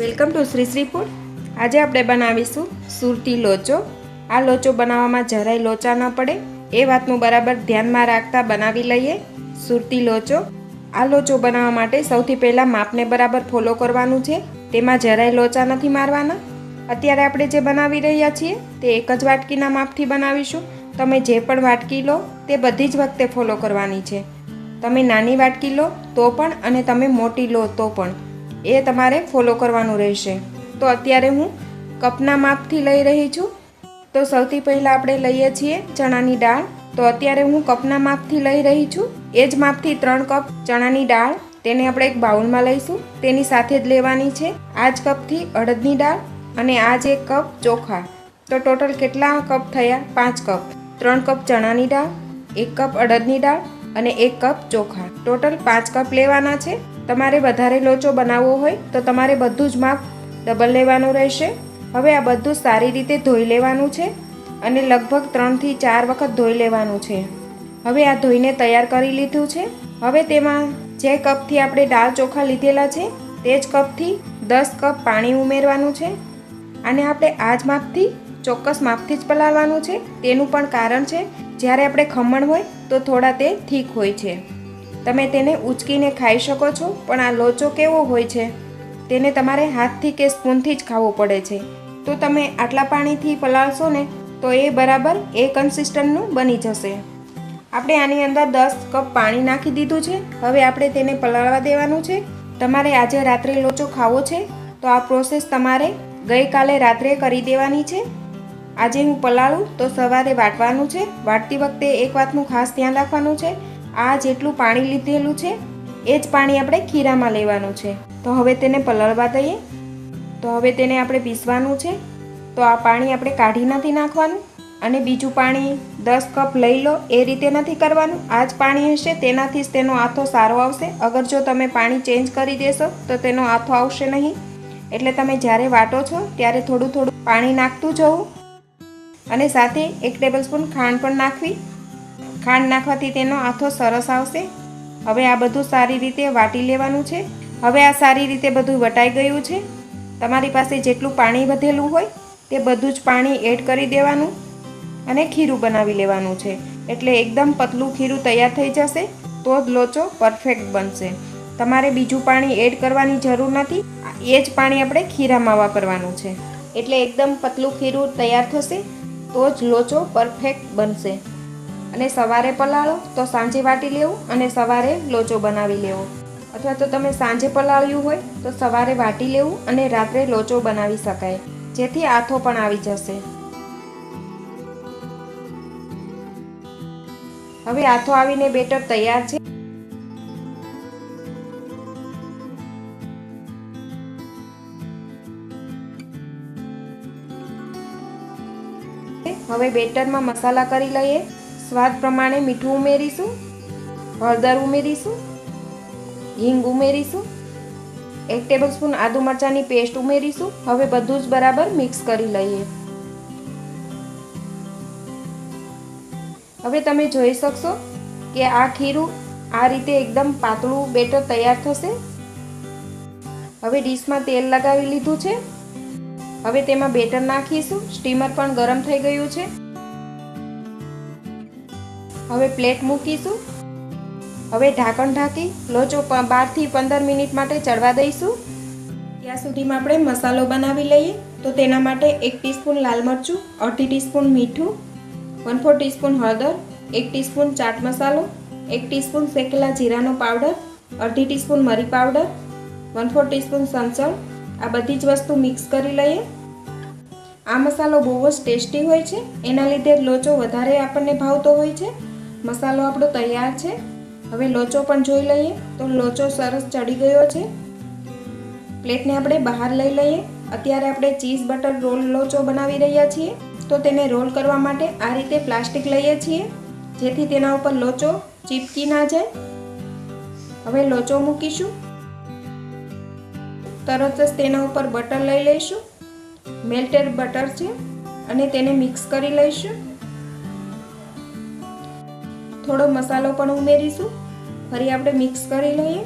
Welcome to Shri Shri food. આજે આપણે બનાવીશું સુરતી લોચો. આ લોચો બનાવવામાં જરાય લોચા ન પડે. એ વાતનું બરાબર ધ્યાનમાં રાખતા બનાવી લઈએ સુરતી લોચો. આ લોચો બનાવવા માટે સૌથી પહેલાં માપને બરાબર ફોલો કરવાનું છે. તેમાં જરાય લોચા નથી મારવાના. અત્યારે આપણે જે બનાવી રહ્યા છીએ તે એક જ વાટકીના માપથી બનાવીશું. તમે જે પણ વાટકી લો તે બધી જ વખતે ફોલો કરવાની છે. તમે નાની વાટકી લો તો પણ અને તમે મોટી લો તો પણ. એ તમારે ફોલો કરવાનું રહેશે. તો અત્યારે હું કપના માપથી લઈ રહી છું. તો સૌથી પહેલાં આપણે લઈએ છીએ ચણાની દાળ. તો અત્યારે હું કપના માપથી લઈ રહી છું. એ જ માપથી ત્રણ કપ ચણાની દાળ. તેને આપણે એક બાઉલમાં લઈશું. તેની સાથે જ લેવાની છે આ જ કપથી અડદની દાળ અને આ જ એક કપ ચોખા. તો ટોટલ કેટલા કપ થયા? પાંચ કપ. ત્રણ કપ ચણાની દાળ, એક કપ અડદની દાળ અને એક કપ ચોખા. ટોટલ પાંચ કપ લેવાના છે. તમારે વધારે લોચો બનાવવો હોય તો તમારે બધું જ માપ ડબલ લેવાનું રહેશે. હવે આ બધું સારી રીતે ધોઈ લેવાનું છે અને લગભગ ત્રણથી ચાર વખત ધોઈ લેવાનું છે. હવે આ ધોઈને તૈયાર કરી લીધું છે. હવે તેમાં જે કપથી આપણે દાળ ચોખા લીધેલા છે તે જ કપથી દસ કપ પાણી ઉમેરવાનું છે. અને આપણે આ જ માપથી, ચોક્કસ માપથી જ પલાળવાનું છે. તેનું પણ કારણ છે, જ્યારે આપણે ખમણ હોય તો થોડા તે ઠીક હોય છે. તમે તેને ઉચકીને ખાઈ શકો છો, પણ આ લોચો કેવો હોય છે? તેને તમારે હાથથી કે સ્પૂનથી જ ખાવો પડે છે. તો તમે આટલા પાણીથી પલાળશો ને, તો એ બરાબર એ કન્સિસ્ટન્ટનું બની જશે. આપણે આની અંદર દસ કપ પાણી નાખી દીધું છે. હવે આપણે તેને પલાળવા દેવાનું છે. તમારે આજે રાત્રે લોચો ખાવો છે, તો આ પ્રોસેસ તમારે ગઈકાલે રાત્રે કરી દેવાની છે. આજે હું પલાળું, તો સવારે વાટવાનું છે. વાટતી વખતે એક વાતનું ખાસ ધ્યાન રાખવાનું છે. આ જેટલું પાણી લીધેલું છે, એ જ પાણી આપણે ખીરામાં લેવાનું છે. તો હવે તેને પલળવા દઈએ. તો હવે તેને આપણે પીસવાનું છે. તો આ પાણી આપણે કાઢી નથી નાખવાનું અને બીજું પાણી દસ કપ લઈ લો, એ રીતે નથી કરવાનું. આ જ પાણી હશે, તેનાથી જ તેનો આથો સારો આવશે. અગર જો તમે પાણી ચેન્જ કરી દેશો, તો તેનો આથો આવશે નહીં. એટલે તમે જ્યારે વાટો છો, ત્યારે થોડું થોડું પાણી નાખતું જવું. અને સાથે એક ટેબલ સ્પૂન ખાંડ પણ નાખવી. ખાંડ નાખવાથી તેનો આથો સરસ આવશે. હવે આ બધું સારી રીતે વાટી લેવાનું છે. હવે આ સારી રીતે બધું વટાઈ ગયું છે. તમારી પાસે જેટલું પાણી વધેલું હોય, તે બધું જ પાણી એડ કરી દેવાનું અને ખીરું બનાવી લેવાનું છે. એટલે એકદમ પતલું ખીરું તૈયાર થઈ જશે, તો જ લોચો પરફેક્ટ બનશે. તમારે બીજું પાણી એડ કરવાની જરૂર નથી. એ જ પાણી આપણે ખીરામાં વાપરવાનું છે. એટલે એકદમ પતલું ખીરું તૈયાર થશે, તો જ લોચો પરફેક્ટ બનશે. અને સવારે પલાળો તો સાંજે વાટી લેવું અને સવારે લોચો બનાવી લેવો. અથવા તો તમે સાંજે પલાળ્યું હોય તો સવારે વાટી લેવું અને રાત્રે લોચો બનાવી શકાય. જેથી આથો પણ આવી જશે. હવે આથો આવીને બેટર તૈયાર છે. હવે બેટરમાં મસાલા કરી લઈએ. સ્વાદ પ્રમાણે મીઠું ઉમેરીશું, હળદર ઉમેરીશું, હિંગ ઉમેરીશું, એક ટેબલ સ્પૂન આદુ મરચાંની પેસ્ટ ઉમેરીશું. હવે બધું જ બરાબર મિક્સ કરી લઈએ. હવે તમે જોઈ શકશો કે આ ખીરું આ રીતે એકદમ પાતળું બેટર તૈયાર થશે. હવે ડીશમાં તેલ લગાવી લીધું છે. હવે તેમાં બેટર નાખીશું. સ્ટીમર પણ ગરમ થઈ ગયું છે. હવે પ્લેટ મૂકીશું. હવે ઢાંકણ ઢાંકી, લોચો બારથી પંદર મિનિટ માટે ચડવા દઈશું. ત્યાં સુધીમાં આપણે મસાલો બનાવી લઈએ. તો તેના માટે એક ટીસ્પૂન લાલ મરચું, અડધી ટીસ્પૂન મીઠું વન ફોર ટીસ્પૂન હળદર, એક ટીસ્પૂન ચાટ મસાલો, એક ટીસ્પૂન શેકેલા જીરાનો પાવડર, અડધી ટીસ્પૂન મરી પાવડર વન ફોર ટીસ્પૂન સંચળ, આ બધી જ વસ્તુ મિક્સ કરી લઈએ. આ મસાલો બહુ જ ટેસ્ટી હોય છે. એના લીધે લોચો વધારે આપણને ભાવતો હોય છે. મસાલો આપણો તૈયાર છે. હવે લોચો પણ જોઈ લઈએ. તો લોચો સરસ ચડી ગયો છે. પ્લેટને આપણે બહાર લઈ લઈએ. અત્યારે આપણે ચીઝ બટર રોલ લોચો બનાવી રહ્યા છીએ. તો તેને રોલ કરવા માટે આ રીતે પ્લાસ્ટિક લઈએ છીએ. જેથી તેના ઉપર લોચો ચીપકી ના જાય. હવે લોચો મૂકીશું. તરત જ તેના ઉપર બટર લઈ લઈશું. મેલ્ટેડ બટર છે. અને તેને મિક્સ કરી લઈશું. થોડો મસાલો પણ ઉમેરીશું. ફરી આપણે મિક્સ કરી લઈએ.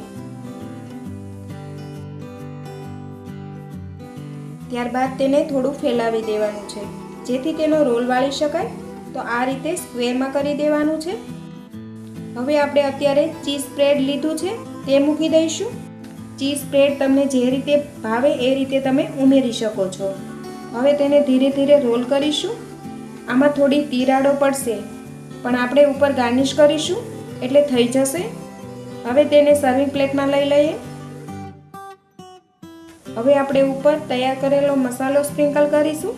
ત્યારબાદ તેને થોડું ફેલાવી દેવાનું છે. જેથી તેનો રોલ વાળી શકાય. તો આ રીતે સ્ક્વેરમાં કરી દેવાનું છે. હવે આપણે અત્યારે ચીઝ સ્પ્રેડ લીધું છે. તે મૂકી દઈશું. ચીઝ સ્પ્રેડ તમને જે રીતે ભાવે એ રીતે તમે ઉમેરી શકો છો. હવે તેને ધીરે ધીરે રોલ કરીશું. આમાં થોડી તિરાડો પડશે. પણ આપણે ઉપર ગાર્નિશ કરીશું, એટલે થઈ જશે. હવે તેને સર્વિંગ પ્લેટમાં લઈ લઈએ. હવે આપણે ઉપર તૈયાર કરેલો મસાલો સ્પ્રિંકલ કરીશું.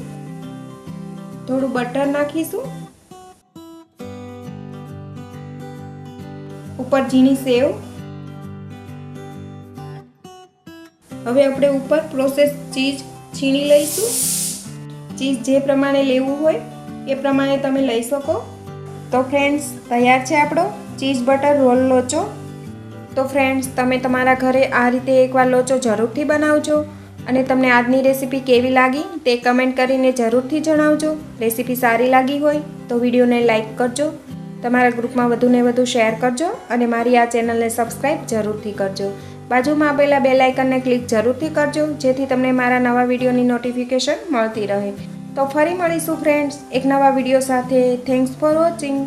થોડું બટર નાખીશું. ઉપર ઝીણી સેવ. હવે આપણે ઉપર પ્રોસેસ ચીઝ છીણી લઈશું. ચીઝ જે પ્રમાણે લેવું હોય, એ પ્રમાણે તમે લઈ શકો. તો ફ્રેન્ડ્સ તૈયાર છે આપણો? Cheese butter roll locho. તો ફ્રેન્ડ્સ તમે તમારા ઘરે આ રીતે એકવાર લોચો જરૂરથી બનાવજો અને તમને આજની રેસીપી કેવી લાગી તે કમેન્ટ કરીને જરૂરથી જણાવજો. રેસીપી સારી લાગી હોય તો વિડીયોને લાઇક કરજો, તમારા ગ્રુપમાં વધુને વધુ શેર કરજો અને મારી આ ચેનલને સબસ્ક્રાઈબ જરૂરથી કરજો. બાજુમાં આપેલા બે લાઇકનને ક્લિક જરૂરથી કરજો, જેથી તમને મારા નવા વિડીયોની નોટિફિકેશન મળતી રહે. તો ફરી મળીશું ફ્રેન્ડ્સ એક નવા વીડિયો સાથે. Thanks for watching